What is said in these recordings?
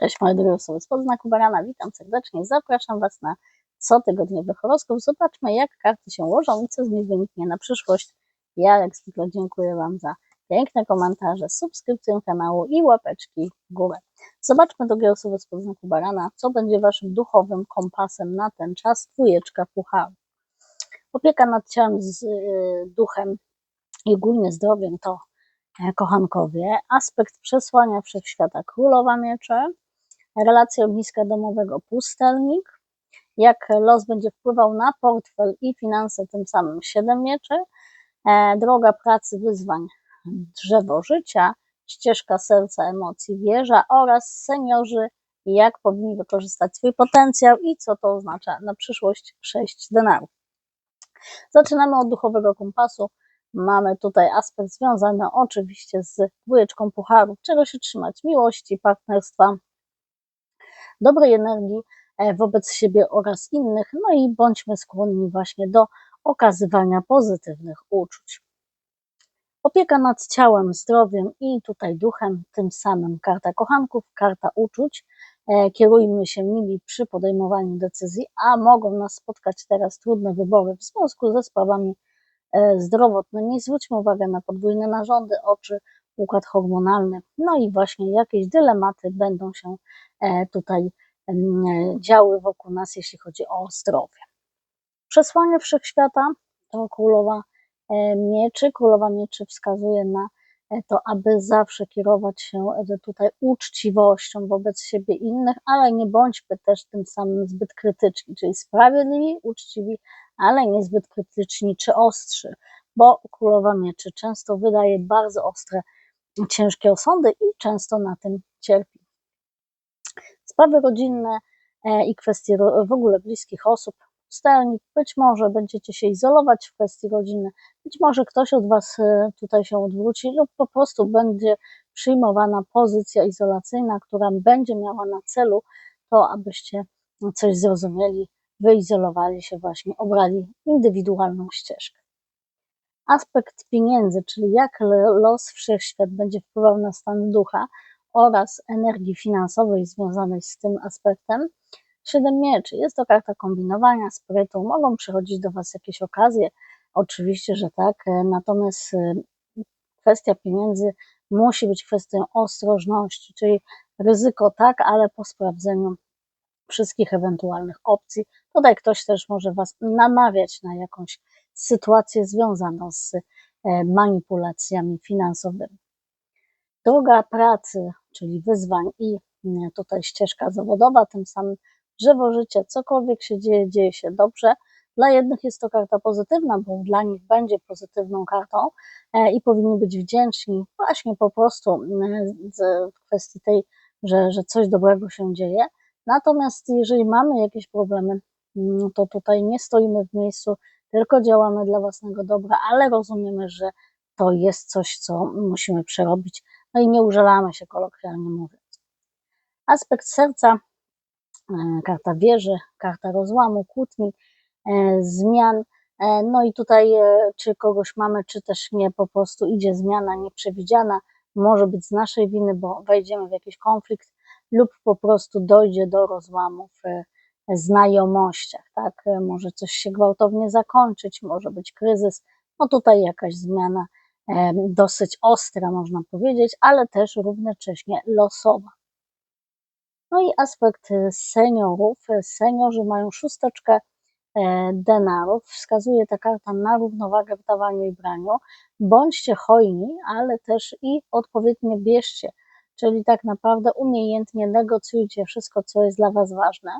Cześć, moje drogie osoby z podznaku barana, witam serdecznie, zapraszam Was na cotygodniowy horoskop. Zobaczmy, jak karty się ułożą i co z nich wyniknie na przyszłość. Ja, jak zwykle, dziękuję Wam za piękne komentarze, subskrypcję kanału i łapeczki w górę. Zobaczmy, drogie osoby z podznaku barana, co będzie Waszym duchowym kompasem na ten czas. Dwójeczka pucharu. Opieka nad ciałem z y, duchem i ogólnie zdrowiem to e, kochankowie, aspekt przesłania wszechświata królowa miecze, relacja ogniska domowego pustelnik, jak los będzie wpływał na portfel i finanse, tym samym siedem mieczy, e, droga pracy, wyzwań, drzewo życia, ścieżka serca, emocji, wieża oraz seniorzy, jak powinni wykorzystać swój potencjał i co to oznacza na przyszłość? Sześć denarów. Zaczynamy od duchowego kompasu. Mamy tutaj aspekt związany oczywiście z dwójeczką pucharów, czego się trzymać, miłości, partnerstwa, dobrej energii e, wobec siebie oraz innych, no i bądźmy skłonni właśnie do okazywania pozytywnych uczuć. Opieka nad ciałem, zdrowiem i tutaj duchem, tym samym karta kochanków, karta uczuć. E, kierujmy się nimi przy podejmowaniu decyzji, a mogą nas spotkać teraz trudne wybory w związku ze sprawami e, zdrowotnymi. Zwróćmy uwagę na podwójne narządy, oczy, układ hormonalny, no i właśnie jakieś dylematy będą się e, tutaj działy wokół nas, jeśli chodzi o zdrowie. Przesłanie wszechświata to królowa e, mieczy. Królowa mieczy wskazuje na e, to, aby zawsze kierować się tutaj uczciwością wobec siebie innych, ale nie bądźmy też tym samym zbyt krytyczni, czyli sprawiedliwi, uczciwi, ale niezbyt krytyczni czy ostrzy, bo królowa mieczy często wydaje bardzo ostre ciężkie osądy i często na tym cierpi. Sprawy rodzinne e, i kwestie w ogóle bliskich osób, sternik, być może będziecie się izolować w kwestii rodziny, być może ktoś od Was e, tutaj się odwróci lub po prostu będzie przyjmowana pozycja izolacyjna, która będzie miała na celu to, abyście coś zrozumieli, wyizolowali się właśnie, obrali indywidualną ścieżkę aspekt pieniędzy, czyli jak los wszechświat będzie wpływał na stan ducha oraz energii finansowej związanej z tym aspektem. Siedem mieczy. Jest to karta kombinowania, sprytu. Mogą przychodzić do Was jakieś okazje. Oczywiście, że tak. Natomiast y, kwestia pieniędzy musi być kwestią ostrożności, czyli ryzyko tak, ale po sprawdzeniu wszystkich ewentualnych opcji. Tutaj ktoś też może Was namawiać na jakąś sytuację związaną z e, manipulacjami finansowymi. Droga pracy, czyli wyzwań i mm, tutaj ścieżka zawodowa, tym samym drzewo życia, cokolwiek się dzieje, dzieje się dobrze. Dla jednych jest to karta pozytywna, bo dla nich będzie pozytywną kartą e, i powinni być wdzięczni właśnie po prostu mm, w kwestii tej, że, że coś dobrego się dzieje. Natomiast jeżeli mamy jakieś problemy, mm, to tutaj nie stoimy w miejscu, tylko działamy dla własnego dobra, ale rozumiemy, że to jest coś, co musimy przerobić, no i nie użalamy się kolokwialnie mówiąc. Aspekt serca, e, karta wieży, karta rozłamu, kłótni, e, zmian, e, no i tutaj czy kogoś mamy, czy też nie, po prostu idzie zmiana nieprzewidziana, może być z naszej winy, bo wejdziemy w jakiś konflikt lub po prostu dojdzie do rozłamu w znajomościach, tak? Może coś się gwałtownie zakończyć, może być kryzys, no tutaj jakaś zmiana dosyć ostra, można powiedzieć, ale też równocześnie losowa. No i aspekt seniorów. Seniorzy mają szósteczkę e, denarów. Wskazuje ta karta na równowagę w dawaniu i braniu. Bądźcie hojni, ale też i odpowiednio bierzcie, czyli tak naprawdę umiejętnie negocjujcie wszystko, co jest dla Was ważne.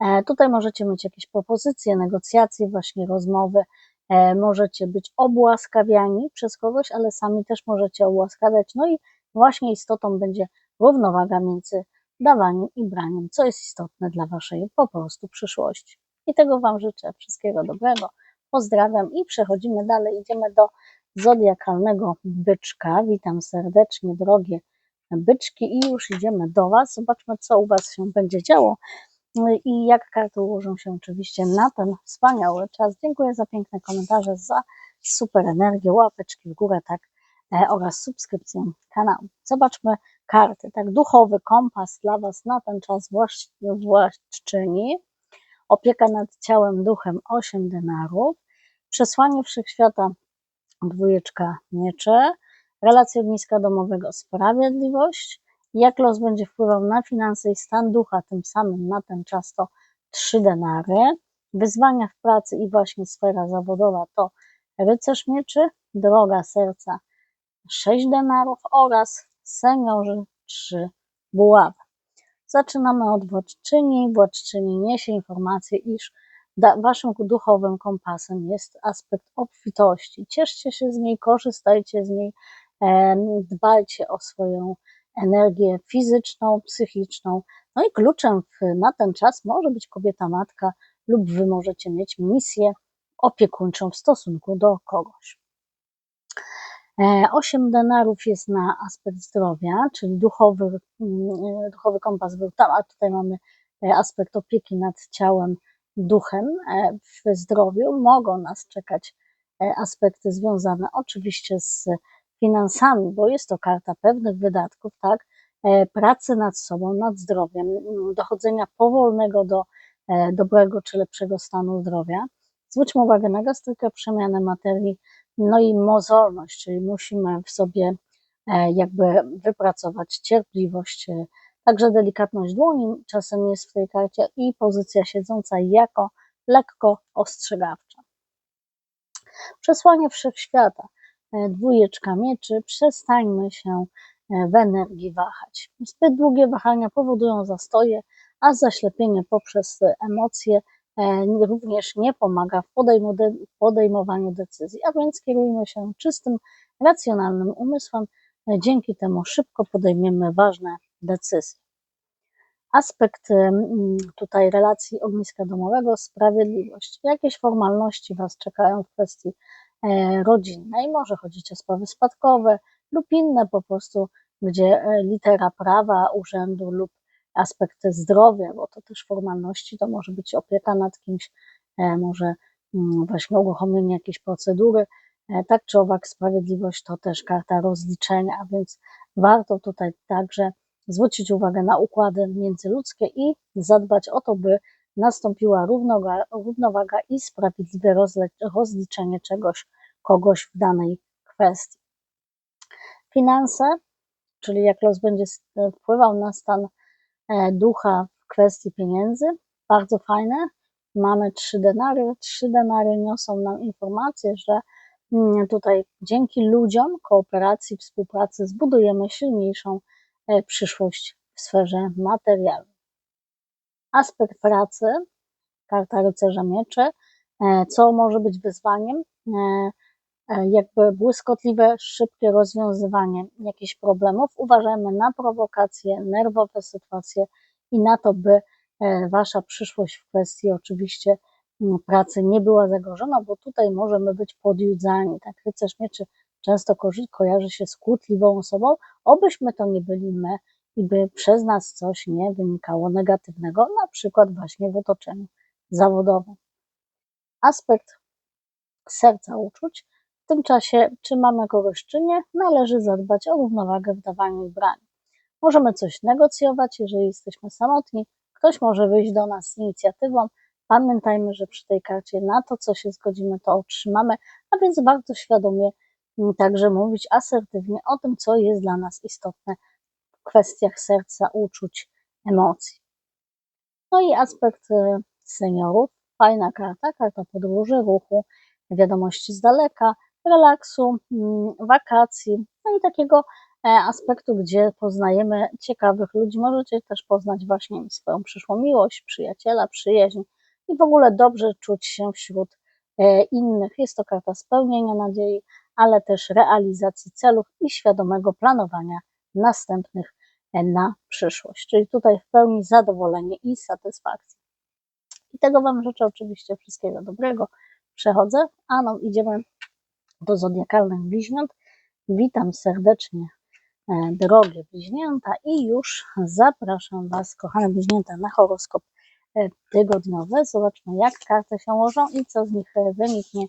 E, tutaj możecie mieć jakieś propozycje, negocjacje, właśnie rozmowy, e, możecie być obłaskawiani przez kogoś, ale sami też możecie obłaskawiać. No i właśnie istotą będzie równowaga między dawaniem i braniem, co jest istotne dla Waszej po prostu przyszłości. I tego Wam życzę. Wszystkiego dobrego. Pozdrawiam i przechodzimy dalej. Idziemy do zodiakalnego byczka. Witam serdecznie, drogie byczki, i już idziemy do Was. Zobaczmy, co u Was się będzie działo. No i jak karty ułożą się oczywiście na ten wspaniały czas. Dziękuję za piękne komentarze, za super energię, łapeczki w górę, tak e, oraz subskrypcję kanału. Zobaczmy karty. Tak, duchowy kompas dla Was na ten czas właś- władczyni. Opieka nad ciałem, duchem 8 denarów. Przesłanie wszechświata dwójeczka mieczy. Relacja ogniska domowego sprawiedliwość. Jak los będzie wpływał na finanse i stan ducha, tym samym na ten czas to 3 denary. Wyzwania w pracy i właśnie sfera zawodowa to rycerz mieczy, droga serca 6 denarów oraz seniorzy 3 buławy. Zaczynamy od władczyni. Władczyni niesie informację, iż waszym duchowym kompasem jest aspekt obfitości. Cieszcie się z niej, korzystajcie z niej, e, dbajcie o swoją energię fizyczną, psychiczną. No i kluczem na ten czas może być kobieta matka lub wy możecie mieć misję opiekuńczą w stosunku do kogoś. E, Osiem denarów jest na aspekt zdrowia, czyli duchowy, mm, duchowy kompas był tam, a tutaj mamy e, aspekt opieki nad ciałem, duchem e, w zdrowiu. Mogą nas czekać aspekty związane oczywiście z finansami, bo jest to karta pewnych wydatków, tak, pracy nad sobą, nad zdrowiem, mm, dochodzenia powolnego do dobrego czy lepszego stanu zdrowia. Zwróćmy uwagę na gastrykę, przemianę materii, no i mozolność, czyli musimy w sobie e, jakby wypracować cierpliwość, e, także delikatność dłoni czasem jest w tej karcie i pozycja siedząca jako lekko ostrzegawcza. Przesłanie wszechświata, e, dwójeczka mieczy, przestańmy się w energii wahać. Zbyt długie wahania powodują zastoje, a zaślepienie poprzez emocje E, również nie pomaga w podejmowaniu decyzji, a więc kierujmy się czystym, racjonalnym umysłem. E, dzięki temu szybko podejmiemy ważne decyzje. Aspekt tutaj relacji ogniska domowego, sprawiedliwość. Jakieś formalności Was czekają w kwestii e, rodzinnej, może chodzić o sprawy spadkowe lub inne po prostu, gdzie litera prawa, urzędu lub aspekty zdrowia, bo to też formalności, to może być opieka nad kimś, e, może mm, właśnie uruchomienie jakiejś procedury. E, tak czy owak, sprawiedliwość to też karta rozliczenia, a więc warto tutaj także zwrócić uwagę na układy międzyludzkie i zadbać o to, by nastąpiła równowaga, i sprawiedliwe rozliczenie czegoś, kogoś w danej kwestii. Finanse, czyli jak los będzie wpływał na stan E, ducha w kwestii pieniędzy. Bardzo fajne. Mamy trzy denary. Trzy denary niosą nam informację, że mm, tutaj dzięki ludziom, kooperacji, współpracy zbudujemy silniejszą e, przyszłość w sferze materialnej. Aspekt pracy, karta rycerza mieczy, e, co może być wyzwaniem, jakby błyskotliwe, szybkie rozwiązywanie jakichś problemów. Uważajmy na prowokacje, nerwowe sytuacje i na to, by e, Wasza przyszłość w kwestii oczywiście pracy nie była zagrożona, bo tutaj możemy być podjudzani. Tak, rycerz mieczy często kojarzy się z kłótliwą osobą, obyśmy to nie byli my i by przez nas coś nie wynikało negatywnego, na przykład właśnie w otoczeniu zawodowym. Aspekt serca uczuć w tym czasie, czy mamy kogoś, czy nie, należy zadbać o równowagę w dawaniu i braniu. Możemy coś negocjować, jeżeli jesteśmy samotni, ktoś może wyjść do nas z inicjatywą. Pamiętajmy, że przy tej karcie na to, co się zgodzimy, to otrzymamy, a więc bardzo świadomie także mówić asertywnie o tym, co jest dla nas istotne kwestiach serca, uczuć, emocji. No i aspekt y, seniorów. Fajna karta, karta podróży, ruchu, wiadomości z daleka, relaksu, mm, wakacji, no i takiego e, aspektu, gdzie poznajemy ciekawych ludzi. Możecie też poznać właśnie swoją przyszłą miłość, przyjaciela, przyjaźń i w ogóle dobrze czuć się wśród e, innych. Jest to karta spełnienia nadziei, ale też realizacji celów i świadomego planowania następnych na przyszłość. Czyli tutaj w pełni zadowolenie i satysfakcja. I tego Wam życzę oczywiście wszystkiego dobrego. Przechodzę, a no idziemy do zodiakalnych bliźniąt. Witam serdecznie, e, drogie bliźnięta, i już zapraszam Was, kochane bliźnięta, na horoskop e, tygodniowy. Zobaczmy, jak karty się łożą i co z nich e, wyniknie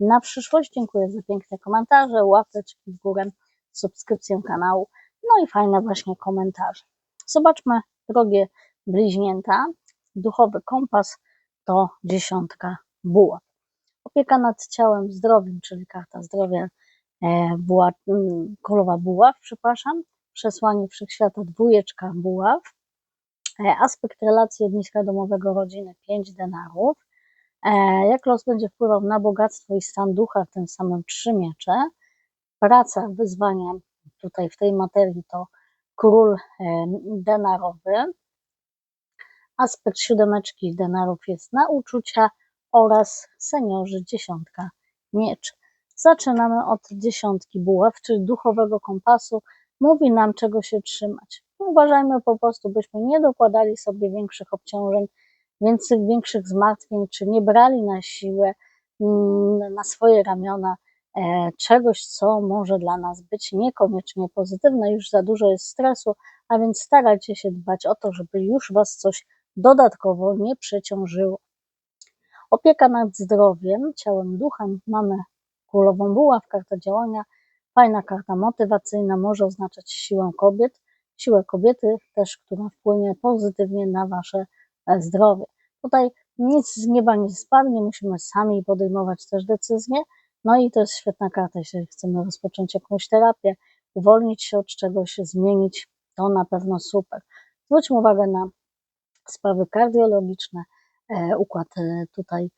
na przyszłość. Dziękuję za piękne komentarze, łapeczki w górę, subskrypcję kanału, no i fajne właśnie komentarze. Zobaczmy, drogie bliźnięta, duchowy kompas to dziesiątka buław. Opieka nad ciałem, zdrowiem, czyli karta zdrowia, e, buła, mm, królowa buław, przepraszam, przesłanie wszechświata, dwójeczka buław, e, aspekt relacji ogniska domowego rodziny, 5 denarów, e, jak los będzie wpływał na bogactwo i stan ducha, w tym samym trzy miecze, praca, wyzwania, tutaj w tej materii to król denarowy, aspekt siódemeczki denarów jest na uczucia oraz seniorzy dziesiątka mieczy. Zaczynamy od dziesiątki buław, czyli duchowego kompasu, mówi nam czego się trzymać. Uważajmy po prostu, byśmy nie dokładali sobie większych obciążeń, więcej, większych zmartwień, czy nie brali na siłę mm, na swoje ramiona e, czegoś, co może dla nas być niekoniecznie pozytywne. Już za dużo jest stresu, a więc starajcie się dbać o to, żeby już Was coś dodatkowo nie przeciążyło. Opieka nad zdrowiem, ciałem, duchem. Mamy królową buław, karta działania. Fajna karta motywacyjna, może oznaczać siłę kobiet, siłę kobiety też, która wpłynie pozytywnie na Wasze e, zdrowie. Tutaj nic z nieba nie spadnie, musimy sami podejmować też decyzje. No i to jest świetna karta, jeżeli chcemy rozpocząć jakąś terapię, uwolnić się od czegoś, zmienić, to na pewno super. Zwróćmy uwagę na sprawy kardiologiczne, e, układ e, tutaj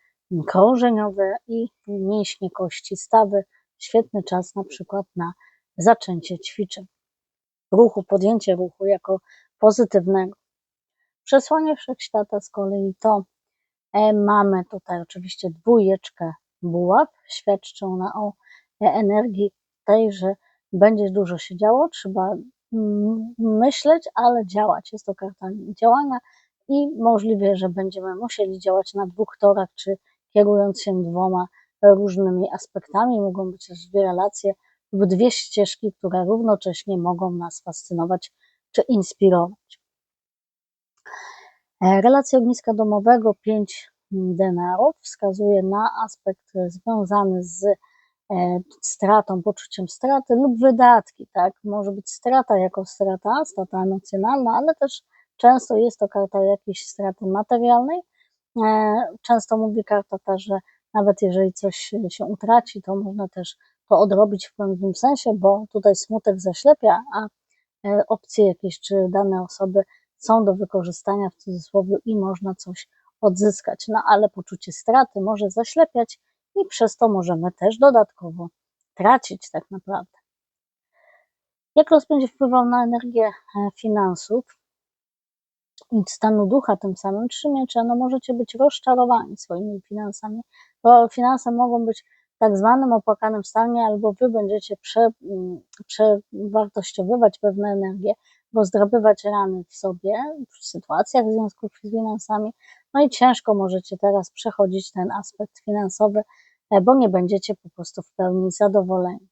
krążeniowy i mięśnie kości stawy. Świetny czas na przykład na zaczęcie ćwiczeń. Ruchu, podjęcie ruchu jako pozytywnego. Przesłanie wszechświata z kolei to e, mamy tutaj oczywiście dwójeczkę buław, świadczy ona o energii tej, że będzie dużo się działo, trzeba mm, myśleć, ale działać. Jest to karta działania, i możliwe, że będziemy musieli działać na dwóch torach, czy kierując się dwoma różnymi aspektami. Mogą być też dwie relacje lub dwie ścieżki, które równocześnie mogą nas fascynować czy inspirować. E, relacja ogniska domowego 5 denarów wskazuje na aspekt związany z e, stratą, poczuciem straty lub wydatki, tak? Może być strata jako strata, strata emocjonalna, ale też Często jest to karta jakiejś straty materialnej. E, często mówi karta ta, że nawet jeżeli coś się utraci, to można też to odrobić w pewnym sensie, bo tutaj smutek zaślepia, a e, opcje jakieś czy dane osoby są do wykorzystania w cudzysłowie i można coś odzyskać. No ale poczucie straty może zaślepiać i przez to możemy też dodatkowo tracić tak naprawdę. Jak los będzie wpływał na energię e, finansów? stanu ducha tym samym trzy miecze, no możecie być rozczarowani swoimi finansami, bo finanse mogą być w tak zwanym opłakanym stanie, albo wy będziecie prze, mm, przewartościowywać pewne energie, bo zdobywać rany w sobie, w sytuacjach w związku z finansami, no i ciężko możecie teraz przechodzić ten aspekt finansowy, e, bo nie będziecie po prostu w pełni zadowoleni.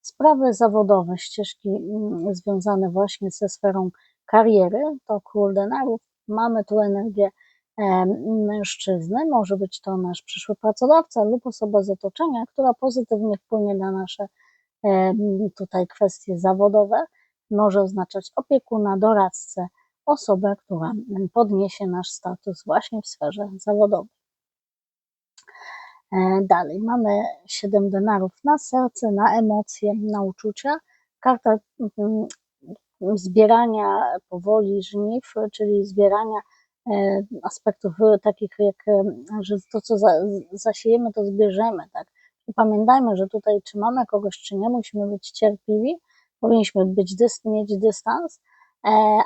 Sprawy zawodowe, ścieżki mm, związane właśnie ze sferą kariery, to król denarów. Mamy tu energię mężczyzny, może być to nasz przyszły pracodawca lub osoba z otoczenia, która pozytywnie wpłynie na nasze tutaj kwestie zawodowe. Może oznaczać opiekuna, doradcę, osobę, która podniesie nasz status właśnie w sferze zawodowej. E, dalej mamy 7 denarów na serce, na emocje, na uczucia. Karta zbierania powoli żniw, czyli zbierania e, aspektów takich jak, e, że to co zasiejemy, to zbierzemy, tak. Pamiętajmy, że tutaj czy mamy kogoś, czy nie, musimy być cierpliwi, powinniśmy być mieć dystans,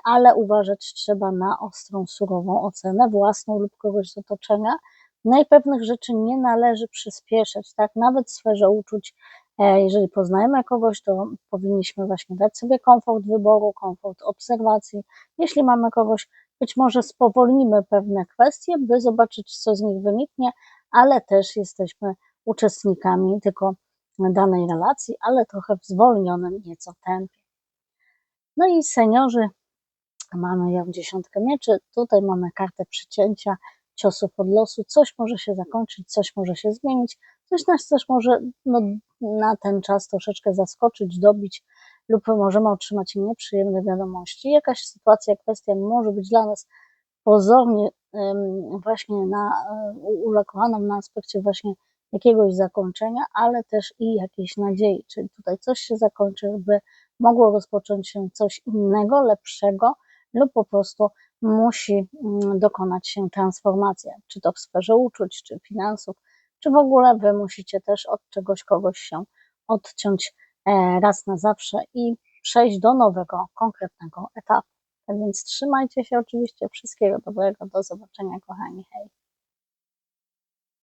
ale uważać trzeba na ostrą, surową ocenę własną lub kogoś z otoczenia. No rzeczy nie należy przyspieszać, tak, nawet w sferze uczuć E, jeżeli poznajemy kogoś, to powinniśmy właśnie dać sobie komfort wyboru, komfort obserwacji. Jeśli mamy kogoś, być może spowolnimy pewne kwestie, by zobaczyć, co z nich wyniknie, ale też jesteśmy uczestnikami tylko danej relacji, ale trochę w zwolnionym nieco tempie. No i seniorzy, mamy ją dziesiątkę mieczy, tutaj mamy kartę przycięcia, ciosów od losu, coś może się zakończyć, coś może się zmienić, coś nas też może no, na ten czas troszeczkę zaskoczyć, dobić lub możemy otrzymać nieprzyjemne wiadomości. Jakaś sytuacja, kwestia może być dla nas pozornie właśnie na, ulokowana nam na aspekcie właśnie jakiegoś zakończenia, ale też i jakiejś nadziei, czyli tutaj coś się zakończy, by mogło rozpocząć się coś innego, lepszego lub po prostu musi mm, dokonać się transformacja, czy to w sferze uczuć, czy finansów, czy w ogóle wy musicie też od czegoś kogoś się odciąć e, raz na zawsze i przejść do nowego, konkretnego etapu. Tak więc trzymajcie się oczywiście, wszystkiego dobrego, do zobaczenia kochani, hej!